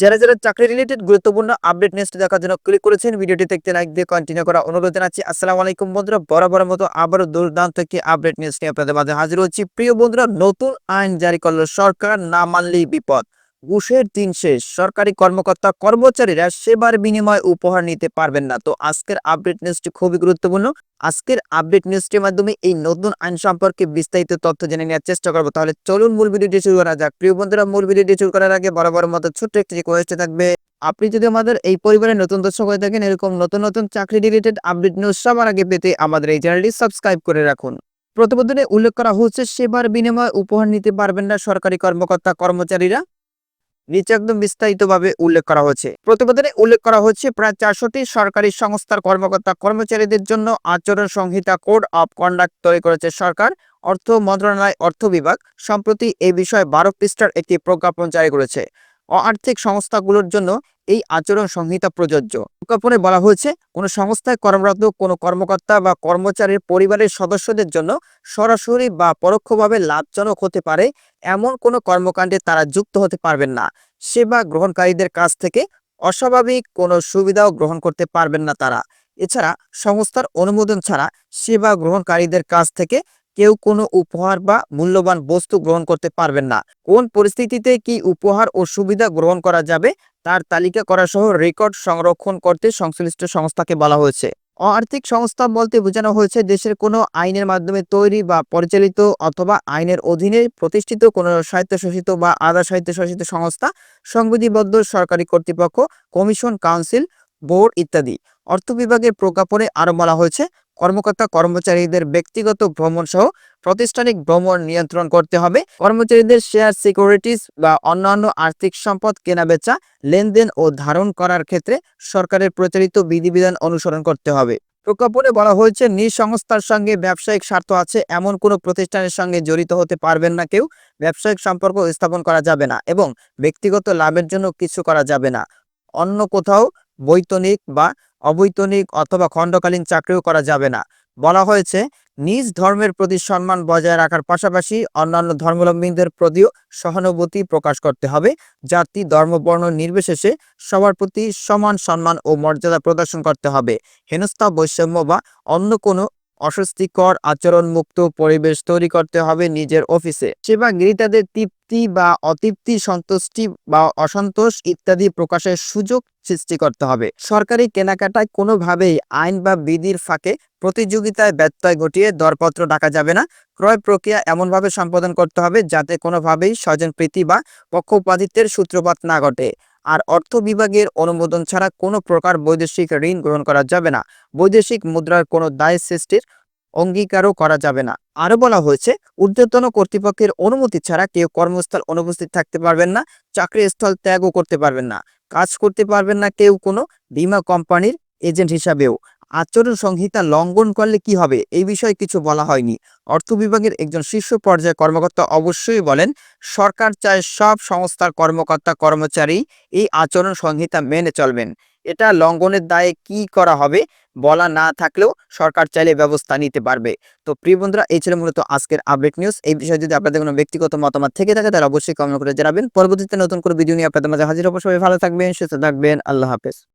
যারা যারা চাকরি রিলেটেড গুরুত্বপূর্ণ আপডেট নিউজ দেখার জন্য ক্লিক করেছেন ভিডিওটি দেখতে লাইক দিয়ে কন্টিনিউ করা অনুরোধ জানাচ্ছি। আসসালামু আলাইকুম বন্ধুরা, বরাবর মতো আবারও দুর্দান্ত একটি আপডেট নিউজ নিয়ে আপনাদের মাঝে হাজির হচ্ছি। প্রিয় বন্ধুরা, নতুন আইন জারি করল সরকার, না মানলেই বিপদ। ঘুষের দিন শেষ। সরকারি কর্মকর্তা, কর্মচারীরা সেবার বিনিময় উপহার নিতে পারবেন না। তো আজকের আপডেট নিউজটি খুবই গুরুত্বপূর্ণ। আজকের আপডেট নিউজটির মাধ্যমে এই নতুন আইন সম্পর্কে বিস্তারিত তথ্য জেনে নেওয়ার চেষ্টা করব। তাহলে চলুন মূল ভিডিওটি শুরু করা যাক। প্রিয় বন্ধুরা, মূল ভিডিওটি শুরু করার আগে বরাবর মতো ছোট্ট একটি রিকোয়েস্ট থাকবে। আপনি যদি আমাদের এই পরিবারের নতুন দর্শক হয়ে থাকেন, এরকম নতুন নতুন চাকরি রিলেটেড আপডেট নিউজ সবার আগে পেতে আমাদের এই চ্যানেলটি সাবস্ক্রাইব করে রাখুন। প্রতিবেদনে উল্লেখ করা হচ্ছে, সেবার বিনিময়ে উপহার নিতে পারবেন না সরকারি কর্মকর্তা, কর্মচারীরা। নিচে একদম বিস্তারিতভাবে উল্লেখ করা হয়েছে। প্রতিবেদনে উল্লেখ করা হয়েছে, প্রায় চারশোটি সরকারি সংস্থার কর্মকর্তা কর্মচারীদের জন্য আচরণ সংহিতা কোড অফ কন্ডাক্ট তৈরি করেছে সরকার, অর্থ মন্ত্রণালয়, অর্থ বিভাগ। সম্প্রতি এ বিষয়ে বারো পৃষ্ঠার একটি প্রজ্ঞাপন জারি করেছে। আর্থিক সংস্থাগুলোর জন্য এই আচরণ সংহিতা প্রযোজ্য। প্রজ্ঞাপনে বলা হয়েছে, কোনো সংস্থায় কর্মরত কোনো কর্মকর্তা বা কর্মচারীর পরিবারের সদস্যদের জন্য সরাসরি বা পরোক্ষভাবে লাভজনক হতে পারে এমন কোনো কর্মকাণ্ডে তারা যুক্ত হতে পারবেন না। সেবা গ্রহণকারীদের কাছ থেকে অস্বাভাবিক কোনো সুবিধাও গ্রহণ করতে পারবেন না তারা। এছাড়া সংস্থার অনুমোদন ছাড়া সেবা গ্রহণকারীদের কাছ থেকে কেউ কোনো উপহার বা মূল্যবান বস্তু গ্রহণ করতে পারবেন না। কোন পরিস্থিতিতে কি উপহার ও সুবিধা গ্রহণ করা যাবে তার তালিকা করা সহ রেকর্ড সংরক্ষণ করতে সংশ্লিষ্ট সংস্থাকে বলা হয়েছে। আর্থিক সংস্থা বলতে বোঝানো হয়েছে, দেশের কোনো আইনের মাধ্যমে তৈরি বা পরিচালিত অথবা আইনের অধীনে প্রতিষ্ঠিত কোনো স্বায়ত্তশাসিত বা আধা স্বায়ত্তশাসিত সংস্থা, সংবিধিবদ্ধ সরকারি কর্তৃপক্ষ, কমিশন, কাউন্সিল, বোর্ড ইত্যাদি। অর্থ বিভাগের প্রজ্ঞাপনে আরও বলা হয়েছে কর্মকর্তা, কর্মচারীদের ব্যক্তিগত ভ্রমণ সহ প্রাতিষ্ঠানিক ভ্রমণ নিয়ন্ত্রণ করতে হবে। কর্মচারীদের শেয়ার সিকিউরিটিজ বা অন্যান্য আর্থিক সম্পদ কেনাবেচা, লেনদেন ও ধারণ করার ক্ষেত্রে সরকারের প্রচারিত বিধিবিধান অনুসরণ করতে হবে। প্রজ্ঞাপনে বলা হয়েছে নিজ সংস্থার সঙ্গে ব্যবসায়িক স্বার্থ আছে, এমন কোনো প্রতিষ্ঠানের সঙ্গে জড়িত হতে পারবেন না কেউ। ব্যবসায়িক সম্পর্ক স্থাপন করা যাবে না এবং ব্যক্তিগত লাভের জন্য কিছু করা যাবে না। অন্য কোথাও বৈতনিক বা অবৈতনিক অথবা খণ্ডকালীন চাকরিও করা যাবে না। বলা হয়েছে, নিজ ধর্মের প্রতি সম্মান বজায় রাখার পাশাপাশি অন্যান্য ধর্মাবলম্বীদের প্রতিও সহানুভূতি প্রকাশ করতে হবে। জাতি, ধর্ম, বর্ণ নির্বিশেষে সবার প্রতি সমান সম্মান ও মর্যাদা প্রদর্শন করতে হবে। হেনস্থা, বৈষম্য বা অন্য কোনো অস্বস্তিকর আচরণ মুক্ত পরিবেশ তৈরি করতে হবে নিজের অফিসে। সেবা গৃহীতাদের তৃপ্তি বা অতৃপ্তি, সন্তুষ্টি বা অসন্তোষ ইত্যাদি প্রকাশের সুযোগ সৃষ্টি করতে হবে। সরকারি কেনাকাটায় কোনোভাবেই আইন বা বিধির ফাঁকে প্রতিযোগিতায় ব্যত্যয় ঘটিয়ে দরপত্র ডাকা যাবে না। ক্রয় প্রক্রিয়া এমনভাবে সম্পাদন করতে হবে যাতে কোনোভাবেই স্বজনপ্রীতি বা পক্ষপাতিত্বের সূত্রপাত না ঘটে। আর অর্থ বিভাগের অনুমোদন ছাড়া কোনো প্রকার বৈদেশিক ঋণ গ্রহণ করা যাবে না। বৈদেশিক মুদ্রার কোনো দায় সৃষ্টির অঙ্গীকারও করা যাবে না। আরও বলা হয়েছে, ঊর্ধ্বতন কর্তৃপক্ষের অনুমতি ছাড়া কেউ কর্মস্থল অনুপস্থিত থাকতে পারবেন না চাকরি স্থল ত্যাগও করতে পারবেন না। কাজ করতে পারবেন না কেউ কোনো বিমা কোম্পানির এজেন্ট হিসাবেও। আচরণ সংহিতা লঙ্ঘন করলে কি হবে? এই বিষয়ে কিছু বলা হয়নি। অর্থ বিভাগের একজন শীর্ষ পর্যায়ে কর্মকর্তা অবশ্যই বলেন, সরকার চায় সব সংস্থার কর্মকর্তা, কর্মচারী এই আচরণ সংহিতা মেনে চলবেন। এটা লঙ্ঘনের দায়ে কি করা হবে বলা না থাকলেও সরকার চাইলে ব্যবস্থা নিতে পারবে। তো প্রিয় বন্ধুরা, এই ছিল মূলত আজকের আপডেট নিউজ এই বিষয়ে যদি আপনাদের কোনো ব্যক্তিগত মতামত থেকে থাকে, তাহলে অবশ্যই কমেন্ট করে জানাবেন। পরবর্তীতে নতুন করে ভিডিও নিয়ে আপনাদের মাঝে হাজির সবাই ভালো থাকবেন, সুস্থ থাকবেন। আল্লাহ হাফেজ।